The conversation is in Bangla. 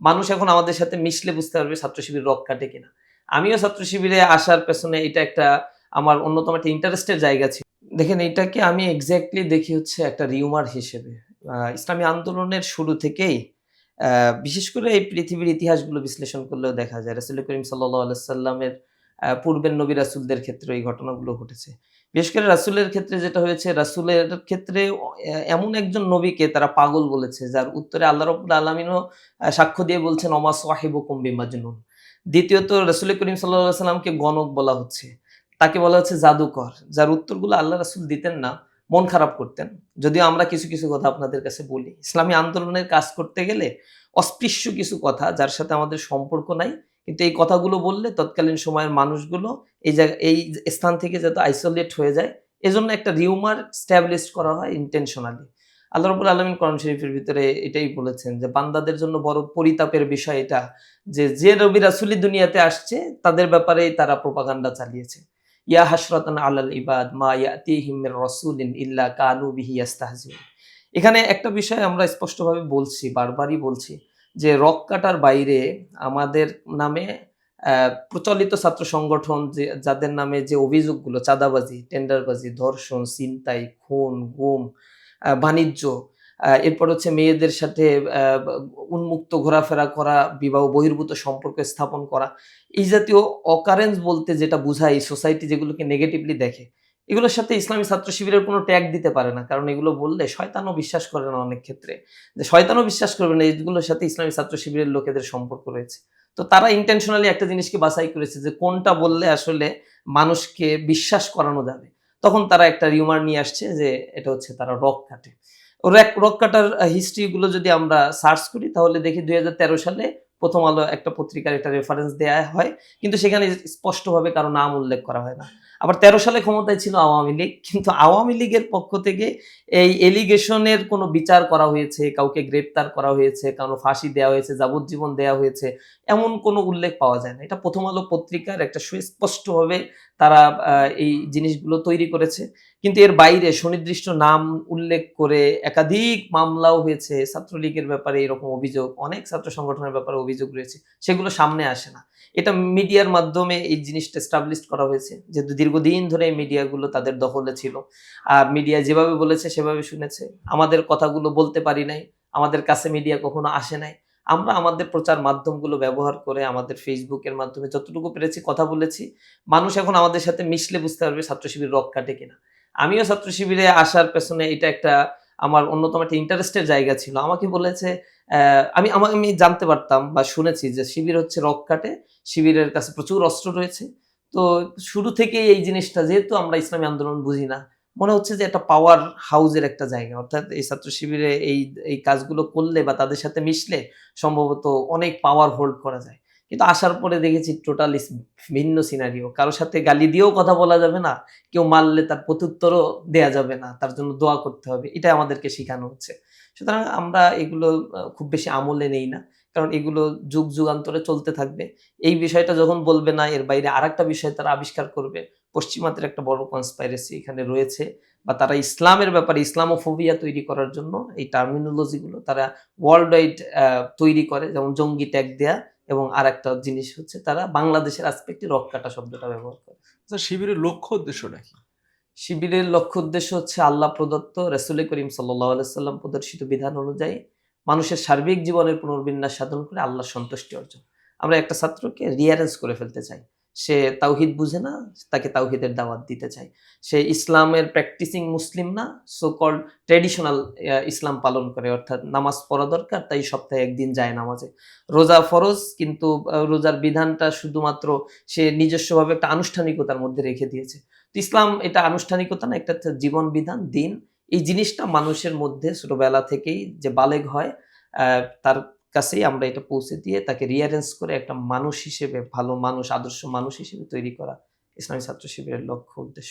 মানুষ এখন আমাদের সাথে মিশলে বুঝতে পারবে ছাত্র শিবির রক কাটে কিনা। আমিও ছাত্র শিবিরে আসার পেছনে এটা একটা আমার অন্যতম একটা ইন্টারেস্টের জায়গা ছিল। দেখেন, এটাকে আমি এক্স্যাক্টলি দেখি হচ্ছে একটা রিউমার হিসেবে। ইসলামী আন্দোলনের শুরু থেকেই বিশেষ করে এই পৃথিবীর ইতিহাসগুলো বিশ্লেষণ করলেও দেখা যায়। রাসুল করিম সাল্লাহ সাল্লামের পূর্বের নবী রাসুলদের ক্ষেত্রে এই ঘটনাগুলো ঘটেছে। বিশেষ করে রাসুলের ক্ষেত্রে যেটা হয়েছে, রাসুলের ক্ষেত্রে এমন একজন নবীকে তারা পাগল বলেছে, যার উত্তরে আল্লাহ রবুল আলমিনও সাক্ষ্য দিয়ে বলছেন অমা সাহেবুকুম বিমাজনুন। দ্বিতীয়ত রসুল করিম সাল্লাহ সাল্লামকে গণক বলা হচ্ছে। তাকে বলা হচ্ছে জাদুকর, যার উত্তরগুলো আল্লাহ রাসুল দিতেন না, মন খারাপ করতেন। যদিও আমরা কিছু কিছু কথা আপনাদের কাছে বলি। ইসলামী আন্দোলনের কাজ করতে গেলে অস্পৃশ্য কিছু কথা, যার সাথে আমাদের সম্পর্ক নাই কিন্তু এই কথাগুলো বললে তৎকালীন সময়ের মানুষগুলো এই জায়গা, এই স্থান থেকে যাতে আইসোলেট হয়ে যায়, এজন্য একটা রিউমার স্ট্যাবলিশ করা হয় ইন্টেনশনালি আল্লাহ রবুল আলমিন কোরআন শরীফের ভিতরে এটাই বলেছেন যে, বান্দাদের জন্য বড় পরিতাপের বিষয় এটা যে যে রবি রাসুলি দুনিয়াতে আসছে, তাদের ব্যাপারেই তারা প্রপাগান্ডা চালিয়েছে। ইয়া হাসরাতান আলাল ইবাদ মা ইয়াতিহিম মির রাসূলিন ইল্লা কানু বিহি ইয়াস্তাহজিউন। এখানে একটা বিষয় আমরা স্পষ্টভাবে বলছি, বারবারই বলছি যে রক কাটার বাইরে আমাদের নামে প্রচলিত ছাত্র সংগঠন যে, যাদের নামে যে অভিযোগগুলো, চাঁদাবাজি, টেন্ডারবাজি, ধর্ষণ, ছিনতাই, খুন, গুম বাণিজ্য এরপর হচ্ছে মেয়েদের সাথে উন্মুক্ত ঘোরাফেরা করা, বিবাহ বহির্ভূত সম্পর্ক স্থাপন করা, এই জাতীয় অকারেন্স বলতে যেটা বোঝায় সোসাইটি যেগুলোকে নেগেটিভলি দেখে এগুলোর সাথে ইসলামী ছাত্র শিবিরের কোনো ট্যাগ দিতে পারে না। কারণ এগুলো বললে শয়তানও বিশ্বাস করে না অনেক ক্ষেত্রে। যে শয়তানও বিশ্বাস করবে না এইগুলোর সাথে ইসলামী ছাত্র শিবিরের লোকেদের সম্পর্ক রয়েছে। তো তারা ইন্টেনশনালি একটা জিনিসকে বাছাই করেছে যে কোনটা বললে আসলে মানুষকে বিশ্বাস করানো যাবে। তখন তারা একটা রিউমার নিয়ে আসছে যে এটা হচ্ছে তারা রক কাটে রক কাটার হিস্ট্রিগুলো যদি আমরা সার্চ করি, তাহলে দেখি দুই হাজার তেরো সালে প্রথম আলো একটা পত্রিকার একটা রেফারেন্স দেয়া হয়। কিন্তু সেখানে স্পষ্টভাবে কারও নাম উল্লেখ করা হয় না। আবার তেরো সালে ক্ষমতায় ছিল আওয়ামী লীগ, কিন্তু আওয়ামী লীগের পক্ষ থেকে এই এলিগেশনের কোনো বিচার করা হয়েছে, কাউকে গ্রেপ্তার করা হয়েছে, কারও ফাঁসি দেওয়া হয়েছে, যাবজ্জীবন দেওয়া হয়েছে, এমন কোনো উল্লেখ পাওয়া যায় না। এটা প্রথম আলো পত্রিকার একটা সুস্পষ্টভাবে তারা এই জিনিসগুলো তৈরি করেছে। কিন্তু এর বাইরে সুনির্দিষ্ট নাম উল্লেখ করে একাধিক মামলাও হয়েছে, ছাত্রলীগের ব্যাপারে এরকম অভিযোগ, অনেক ছাত্র সংগঠনের ব্যাপারে অভিযোগ রয়েছে, সেগুলো সামনে আসে না। এটা মিডিয়ার মাধ্যমে এই জিনিসটা এস্টাবলিশ করা হয়েছে যেহেতু দীর্ঘদিন ধরে এই মিডিয়াগুলো তাদের দখলে ছিল। আর মিডিয়া যেভাবে বলেছে, সেভাবে শুনেছে। আমাদের কথাগুলো বলতে পারি নাই। আমাদের কাছে মিডিয়া কখনো আসে নাই। আমরা আমাদের প্রচার মাধ্যমগুলো ব্যবহার করে আমাদের ফেসবুকের মাধ্যমে যতটুকু পেরেছি কথা বলেছি। মানুষ এখন আমাদের সাথে মিশলে বুঝতে পারবে ছাত্র শিবির রক কাটে কিনা। আমিও ছাত্র শিবিরে আসার পেছনে এটা একটা আমার অন্যতম একটা ইন্টারেস্টের জায়গা ছিল। আমাকে বলেছে আমি আমি জানতে পারতাম বা শুনেছি যে শিবির হচ্ছে রক কাটে। শিবিরের কাছে প্রচুর অস্ত্র রয়েছে। তো শুরু থেকেই এই জিনিসটা, যেহেতু আমরা ইসলামী আন্দোলন বুঝি না, মনে হচ্ছে যে একটা পাওয়ার হাউজের একটা জায়গা। অর্থাৎ এই ছাত্র শিবিরে এই এই কাজগুলো করলে বা তাদের সাথে মিশলে সম্ভবত অনেক পাওয়ার হোল্ড করা যায়। কিন্তু আসার পরে দেখেছি টোটালি ভিন্ন সিনারিও কারোর সাথে গালি দিয়েও কথা বলা যাবে না, কেউ মারলে তার প্রত্যুত্তরও দেয়া যাবে না, তার জন্য দোয়া করতে হবে এটা আমাদেরকে শেখানো হচ্ছে। সুতরাং আমরা এগুলো খুব বেশি আমলে নেই না। কারণ এগুলো যুগ যুগান্তরে চলতে থাকবে। এই বিষয়টা যখন বলবে না এর বাইরে আর একটা বিষয় তারা আবিষ্কার করবে। পশ্চিমাদের একটা বড় কনস্পাইরেসি এখানে রয়েছে বা তারা ইসলামের ব্যাপারে ইসলামোফোবিয়া তৈরি করার জন্য এই টার্মিনোলজিগুলো তারা ওয়ার্ল্ড ওয়াইড তৈরি করে। যেমন জঙ্গি ট্যাগ দেয়া এবং আর একটা জিনিস হচ্ছে তারা বাংলাদেশের আসপেক্টে রক কাটা শব্দটা ব্যবহার করে। আচ্ছা শিবিরের লক্ষ্য উদ্দেশ্যটা কি? শিবিরের লক্ষ্য উদ্দেশ্য হচ্ছে আল্লাহ প্রদত্ত রসুল করিম সাল্লাহ সাল্লাম প্রদর্শিত বিধান অনুযায়ী মানুষের সার্বিক জীবনের পুনর্বিন্যাস সাধন করে আল্লাহ সন্তুষ্টি অর্জন। আমরা একটা ছাত্রকে রিয়ারেঞ্জ করে ফেলতে চাই। সে তাওহিদ বুঝে না, তাকে তাওহিদের দাওয়াত দিতে চাই। সে ইসলামের প্র্যাকটিসিং মুসলিম না সো কল ট্রেডিশনাল ইসলাম পালন করে। অর্থাৎ নামাজ পড়া দরকার, তাই সপ্তাহে একদিন যায় নামাজে। রোজা ফরজ, কিন্তু রোজার বিধানটা শুধুমাত্র সে নিজস্বভাবে একটা আনুষ্ঠানিকতার মধ্যে রেখে দিয়েছে। ইসলাম এটা আনুষ্ঠানিকতা না, একটা জীবন বিধান, দিন। এই জিনিসটা মানুষের মধ্যে ছোটবেলা থেকেই যে বালেগ হয় তার কাছেই আমরা এটা পৌঁছে দিয়ে তাকে রিয়ারেঞ্জ করে একটা মানুষ হিসেবে, ভালো মানুষ, আদর্শ মানুষ হিসেবে তৈরি করা ইসলামী ছাত্র শিবিরের লক্ষ্য উদ্দেশ্য।